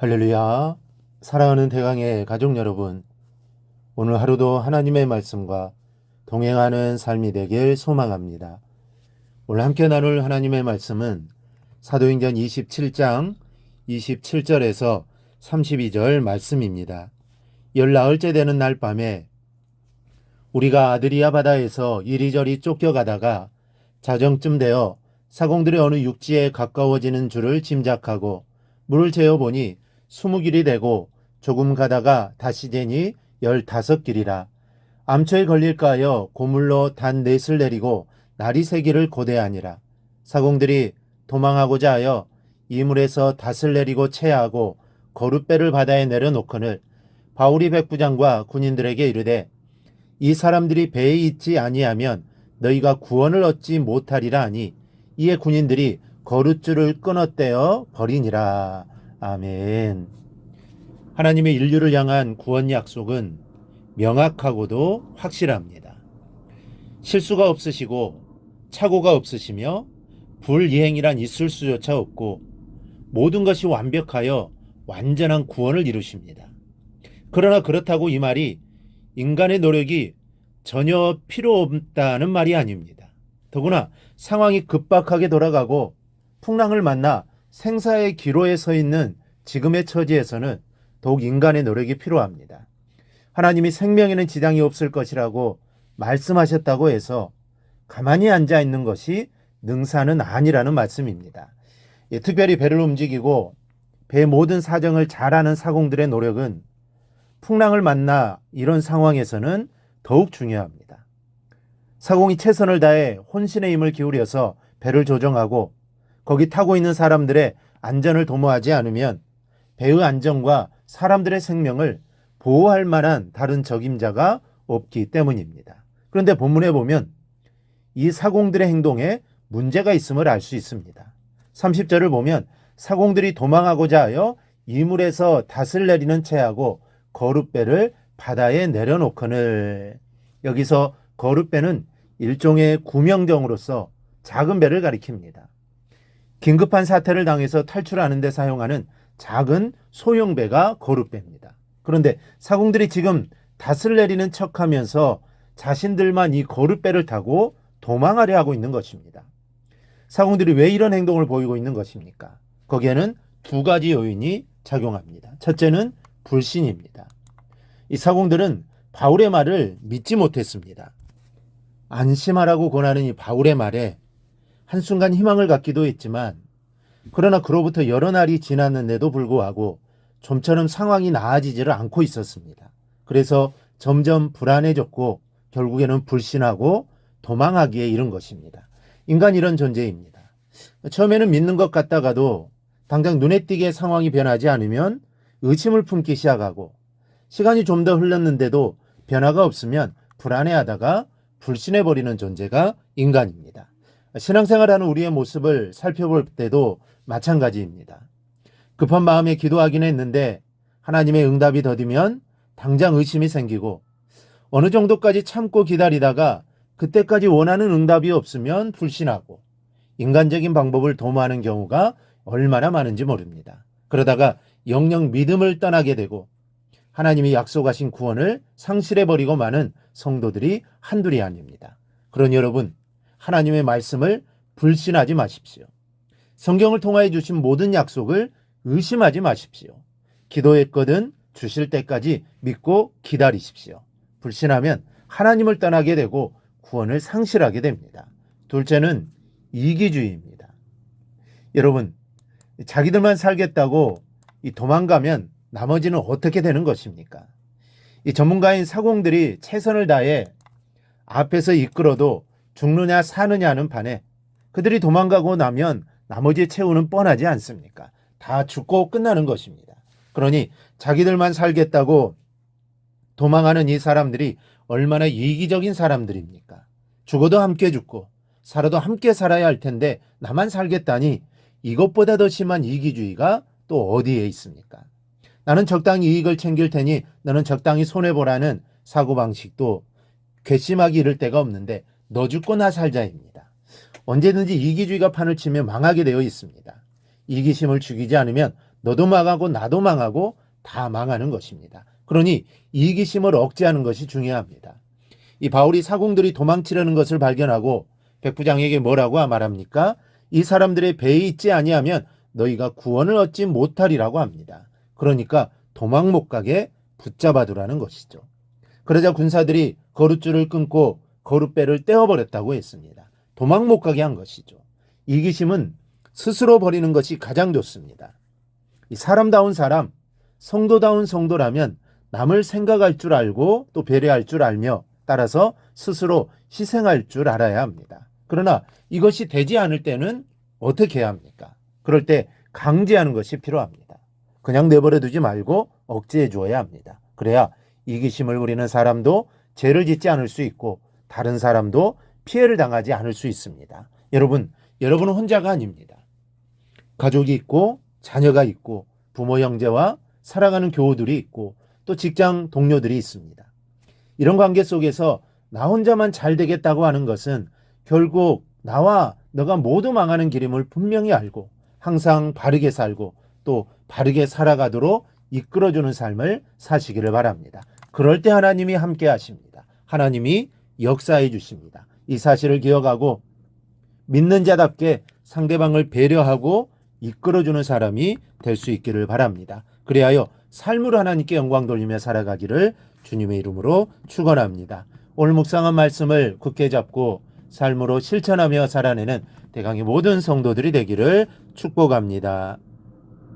할렐루야. 사랑하는 대강의 가족 여러분. 오늘 하루도 하나님의 말씀과 동행하는 삶이 되길 소망합니다. 오늘 함께 나눌 하나님의 말씀은 사도행전 27장 27절에서 32절 말씀입니다. 열나흘째 되는 날 밤에 우리가 아드리아 바다에서 이리저리 쫓겨가다가 자정쯤 되어 사공들의 어느 육지에 가까워지는 줄을 짐작하고 물을 재어보니 스무 길이 되고 조금 가다가 다시 재니 열다섯 길이라 암초에 걸릴까 하여 고물로 단 넷을 내리고 날이 새기를 고대하니라 사공들이 도망하고자 하여 이물에서 닷을 내리고 채하고 거룻배를 바다에 내려놓거늘 바울이 백부장과 군인들에게 이르되 이 사람들이 배에 있지 아니하면 너희가 구원을 얻지 못하리라 하니 이에 군인들이 거룻줄을 끊어떼어 버리니라. 아멘. 하나님의 인류를 향한 구원 약속은 명확하고도 확실합니다. 실수가 없으시고 착오가 없으시며 불이행이란 있을 수조차 없고 모든 것이 완벽하여 완전한 구원을 이루십니다. 그러나 그렇다고 이 말이 인간의 노력이 전혀 필요 없다는 말이 아닙니다. 더구나 상황이 급박하게 돌아가고 풍랑을 만나 생사의 기로에 서 있는 지금의 처지에서는 더욱 인간의 노력이 필요합니다. 하나님이 생명에는 지장이 없을 것이라고 말씀하셨다고 해서 가만히 앉아 있는 것이 능사는 아니라는 말씀입니다. 예, 특별히 배를 움직이고 배 모든 사정을 잘 아는 사공들의 노력은 풍랑을 만나 이런 상황에서는 더욱 중요합니다. 사공이 최선을 다해 혼신의 힘을 기울여서 배를 조정하고 거기 타고 있는 사람들의 안전을 도모하지 않으면 배의 안전과 사람들의 생명을 보호할 만한 다른 적임자가 없기 때문입니다. 그런데 본문에 보면 이 사공들의 행동에 문제가 있음을 알 수 있습니다. 30절을 보면 사공들이 도망하고자 하여 이물에서 닷을 내리는 채하고 거룻배를 바다에 내려놓거늘 여기서 거룻배는 일종의 구명정으로서 작은 배를 가리킵니다. 긴급한 사태를 당해서 탈출하는 데 사용하는 작은 소형 배가 거룻배입니다. 그런데 사공들이 지금 닷을 내리는 척하면서 자신들만 이 거룻배를 타고 도망하려 하고 있는 것입니다. 사공들이 왜 이런 행동을 보이고 있는 것입니까? 거기에는 두 가지 요인이 작용합니다. 첫째는 불신입니다. 이 사공들은 바울의 말을 믿지 못했습니다. 안심하라고 권하는 이 바울의 말에 한순간 희망을 갖기도 했지만 그러나 그로부터 여러 날이 지났는데도 불구하고 좀처럼 상황이 나아지지를 않고 있었습니다. 그래서 점점 불안해졌고 결국에는 불신하고 도망하기에 이른 것입니다. 인간 이런 존재입니다. 처음에는 믿는 것 같다가도 당장 눈에 띄게 상황이 변하지 않으면 의심을 품기 시작하고 시간이 좀 더 흘렀는데도 변화가 없으면 불안해하다가 불신해버리는 존재가 인간입니다. 신앙생활하는 우리의 모습을 살펴볼 때도 마찬가지입니다. 급한 마음에 기도하긴 했는데 하나님의 응답이 더디면 당장 의심이 생기고 어느 정도까지 참고 기다리다가 그때까지 원하는 응답이 없으면 불신하고 인간적인 방법을 도모하는 경우가 얼마나 많은지 모릅니다. 그러다가 영영 믿음을 떠나게 되고 하나님이 약속하신 구원을 상실해버리고 마는 성도들이 한둘이 아닙니다. 그러니 여러분, 하나님의 말씀을 불신하지 마십시오. 성경을 통하여 주신 모든 약속을 의심하지 마십시오. 기도했거든 주실 때까지 믿고 기다리십시오. 불신하면 하나님을 떠나게 되고 구원을 상실하게 됩니다. 둘째는 이기주의입니다. 여러분, 자기들만 살겠다고 이 도망가면 나머지는 어떻게 되는 것입니까? 이 전문가인 사공들이 최선을 다해 앞에서 이끌어도 죽느냐 사느냐는 판에 그들이 도망가고 나면 나머지 채우는 뻔하지 않습니까? 다 죽고 끝나는 것입니다. 그러니 자기들만 살겠다고 도망하는 이 사람들이 얼마나 이기적인 사람들입니까? 죽어도 함께 죽고 살아도 함께 살아야 할 텐데 나만 살겠다니 이것보다 더 심한 이기주의가 또 어디에 있습니까? 나는 적당히 이익을 챙길 테니 너는 적당히 손해보라는 사고방식도 괘씸하기 이를 데가 없는데 너 죽고 나 살자입니다. 언제든지 이기주의가 판을 치며 망하게 되어 있습니다. 이기심을 죽이지 않으면 너도 망하고 나도 망하고 다 망하는 것입니다. 그러니 이기심을 억제하는 것이 중요합니다. 이 바울이 사공들이 도망치려는 것을 발견하고 백부장에게 뭐라고 말합니까? 이 사람들의 배에 있지 아니하면 너희가 구원을 얻지 못하리라고 합니다. 그러니까 도망 못 가게 붙잡아두라는 것이죠. 그러자 군사들이 거룻줄을 끊고 거룻배를 떼어버렸다고 했습니다. 도망 못 가게 한 것이죠. 이기심은 스스로 버리는 것이 가장 좋습니다. 이 사람다운 사람, 성도다운 성도라면 남을 생각할 줄 알고 또 배려할 줄 알며 따라서 스스로 희생할 줄 알아야 합니다. 그러나 이것이 되지 않을 때는 어떻게 해야 합니까? 그럴 때 강제하는 것이 필요합니다. 그냥 내버려 두지 말고 억제해 주어야 합니다. 그래야 이기심을 부리는 사람도 죄를 짓지 않을 수 있고 다른 사람도 피해를 당하지 않을 수 있습니다. 여러분, 여러분은 혼자가 아닙니다. 가족이 있고 자녀가 있고 부모 형제와 살아가는 교우들이 있고 또 직장 동료들이 있습니다. 이런 관계 속에서 나 혼자만 잘 되겠다고 하는 것은 결국 나와 너가 모두 망하는 길임을 분명히 알고 항상 바르게 살고 또 바르게 살아가도록 이끌어주는 삶을 사시기를 바랍니다. 그럴 때 하나님이 함께 하십니다. 하나님이 역사해 주십니다. 이 사실을 기억하고 믿는 자답게 상대방을 배려하고 이끌어주는 사람이 될 수 있기를 바랍니다. 그리하여 삶으로 하나님께 영광 돌리며 살아가기를 주님의 이름으로 축원합니다. 오늘 묵상한 말씀을 굳게 잡고 삶으로 실천하며 살아내는 대강의 모든 성도들이 되기를 축복합니다.